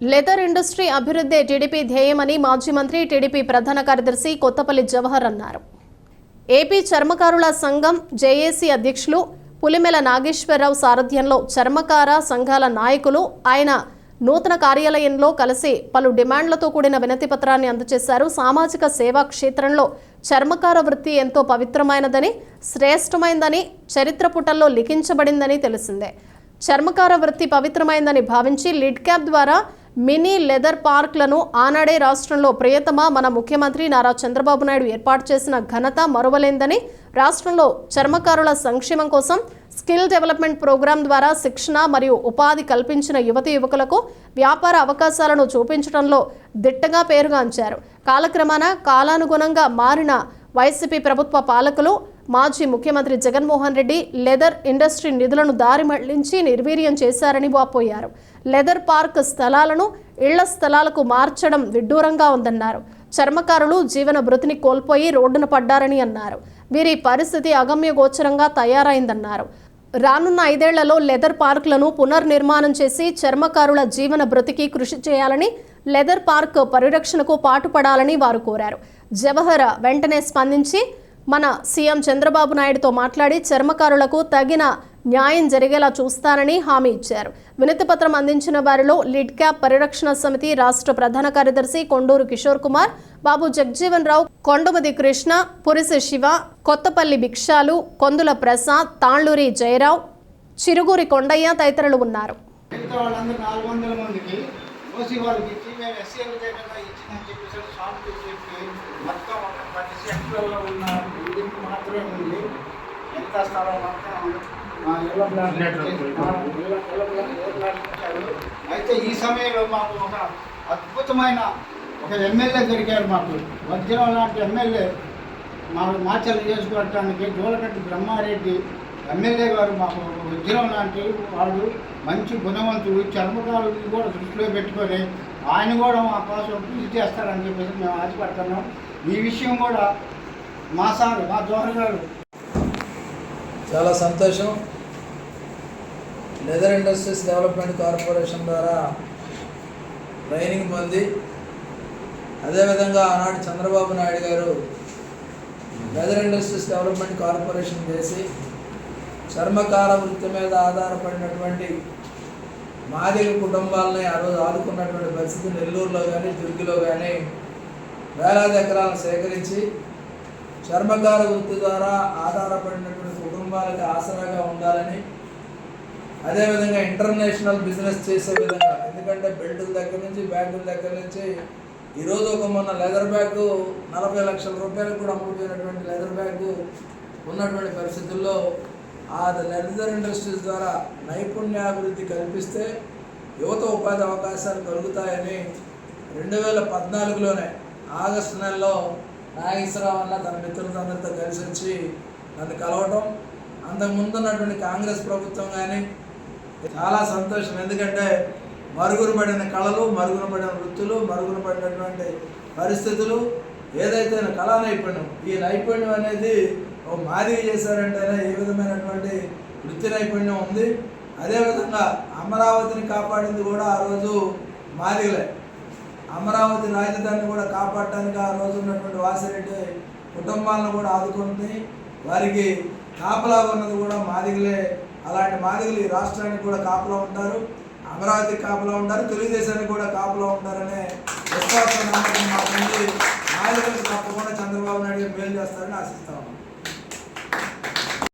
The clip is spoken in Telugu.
లెదర్ ఇండస్ట్రీ అభివృద్ధి టీడీపీ ధ్యేయమని మాజీ మంత్రి టీడీపీ ప్రధాన కార్యదర్శి కొత్తపల్లి జవహర్ అన్నారు. ఏపీ చర్మకారుల సంఘం జేఏసీ అధ్యక్షులు పులిమెల నాగేశ్వరరావు సారథ్యంలో చర్మకార సంఘాల నాయకులు ఆయన నూతన కార్యాలయంలో కలిసి పలు డిమాండ్లతో కూడిన వినతి పత్రాన్ని అందజేశారు. సామాజిక సేవా క్షేత్రంలో చర్మకార వృత్తి ఎంతో పవిత్రమైనదని శ్రేష్టమైందని చరిత్ర పుటల్లో లిఖించబడిందని తెలిసిందే. చర్మకార వృత్తి పవిత్రమైందని భావించి లిడ్ క్యాప్ ద్వారా మినీ లెదర్ పార్క్లను ఆనాడే రాష్ట్రంలో ప్రియతమ మన ముఖ్యమంత్రి నారా చంద్రబాబు నాయుడు ఏర్పాటు చేసిన ఘనత మరువలేందని రాష్ట్రంలో చర్మకారుల సంక్షేమం కోసం స్కిల్ డెవలప్మెంట్ ప్రోగ్రాం ద్వారా శిక్షణ మరియు ఉపాధి కల్పించిన యువతి యువకులకు వ్యాపార అవకాశాలను చూపించడంలో దిట్టగా పేరుగాంచారు. కాలక్రమాన కాలానుగుణంగా మారిన వైసీపీ ప్రభుత్వ పాలకులు మాజీ ముఖ్యమంత్రి జగన్మోహన్ రెడ్డి లెదర్ ఇండస్ట్రీ నిధులను దారి మళ్ళించి నిర్వీర్యం చేశారని వాపోయారు. లెదర్ పార్క్ స్థలాలను ఇళ్ళ స్థలాలకు మార్చడం విడ్డూరంగా ఉందన్నారు. చర్మకారులు జీవన భృతిని కోల్పోయి రోడ్డున పడ్డారని అన్నారు. వీరి పరిస్థితి అగమ్యగోచరంగా తయారైందన్నారు. రానున్న ఐదేళ్ళలో లెదర్ పార్కులను పునర్నిర్మాణం చేసి చర్మకారుల జీవన భృతికి కృషి చేయాలని లెదర్ పార్క్ పరిరక్షణకు పాటుపడాలని వారు కోరారు. జవహర్ వెంటనే స్పందించి మన సీఎం చంద్రబాబు నాయుడుతో మాట్లాడి చర్మకారులకు తగిన న్యాయం జరిగేలా చూస్తానని హామీ ఇచ్చారు. వినతిపత్రం అందించిన వారిలో లిడ్ క్యాప్ పరిరక్షణ సమితి రాష్ట్ర ప్రధాన కార్యదర్శి కొండూరు కిషోర్ కుమార్ బాబు జగ్జీవన్ రావు కొండమది కృష్ణ పురిసి శివ కొత్తపల్లి భిక్షాలు కొందుల ప్రసాద్ తాళ్ళూరి జయరావు చిరుగురి కొండయ్య తదితరులు ఉన్నారు. మొత్తం మాత్రమే ఉంది. ఎంత స్థలం మా ఇళ్ళ ఇళ్ళ. అయితే ఈ సమయంలో మాకు ఒక అద్భుతమైన ఒక ఎమ్మెల్యే దొరికారు మాకు. వజ్రం లాంటి ఎమ్మెల్యే. మా మాచల నియోజకవర్గానికి జోలకట్టి బ్రహ్మారెడ్డి ఎమ్మెల్యే గారు మాకు వజ్రం లాంటి వాడు మంచి గుణవంతుడు చర్మకాలను కూడా దృష్టిలో పెట్టుకొని ఆయన కూడా మా కోసం కృషి చేస్తారని చెప్పేసి మేము ఆశపడుతున్నాం. ఈ విషయం కూడా మా సార్ మా జోహర్ గారు. చాలా సంతోషం. లెదర్ ఇండస్ట్రీస్ డెవలప్మెంట్ కార్పొరేషన్ ద్వారా ట్రైనింగ్ పొంది అదేవిధంగా ఆనాడు చంద్రబాబు నాయుడు గారు లెదర్ ఇండస్ట్రీస్ డెవలప్మెంట్ కార్పొరేషన్ చేసి చర్మకార వృత్తి మీద ఆధారపడినటువంటి మాదిగ కుటుంబాలని ఆ రోజు ఆదుకున్నటువంటి పరిస్థితి నెల్లూరులో కానీ దుర్గిలో కానీ వేలాది ఎకరాలను సేకరించి చర్మకార వృత్తి ద్వారా ఆధారపడినటువంటి కుటుంబాలకు ఆసరాగా ఉండాలని అదేవిధంగా ఇంటర్నేషనల్ బిజినెస్ చేసే విధంగా ఎందుకంటే బెల్టుల దగ్గర నుంచి బ్యాగుల దగ్గర నుంచి ఈరోజు ఒక మొన్న లెదర్ బ్యాగ్ నలభై లక్షల రూపాయలకు కూడా అమ్ముడుపోయినటువంటి లెదర్ బ్యాగ్ ఉన్నటువంటి పరిస్థితుల్లో ఆ లెదర్ ఇండస్ట్రీస్ ద్వారా నైపుణ్యాభివృద్ధి కల్పిస్తే యువత ఉపాధి అవకాశాలు కలుగుతాయని రెండు వేల పద్నాలుగులోనే ఆగస్టు నెలలో నాగేశ్వరరావు అన్న తన మిత్రులందరితో కలిసి వచ్చి నన్ను కలవటం అంతకుముందు ఉన్నటువంటి కాంగ్రెస్ ప్రభుత్వం కానీ చాలా సంతోషం. ఎందుకంటే మరుగున పడిన కళలు మరుగున పడిన వృత్తులు మరుగున పడినటువంటి పరిస్థితులు ఏదైతే కళా నైపుణ్యం ఈ నైపుణ్యం అనేది ఓ మాదిరి చేశారంటేనే ఏ విధమైనటువంటి వృత్తి నైపుణ్యం ఉంది. అదేవిధంగా అమరావతిని కాపాడింది కూడా ఆ రోజు మాదిగలే అమరావతి రాజధానిని కూడా కాపాడటానికి ఆ రోజు ఉన్నటువంటి వాసిరెడ్డి కుటుంబాలను కూడా ఆదుకుంది. వారికి కాపలా ఉన్నది కూడా మాదిగలే అలాంటి మాదిగలు ఈ రాష్ట్రానికి కూడా కాపలా ఉంటారు. అమరావతి కాపలా ఉంటారు తెలుగుదేశానికి కూడా కాపలా ఉంటారనే విశ్వాసం నమ్మకం మాకుంది మాదిగలకు తప్పకుండా చంద్రబాబు నాయుడు మేలు చేస్తారని ఆశిస్తా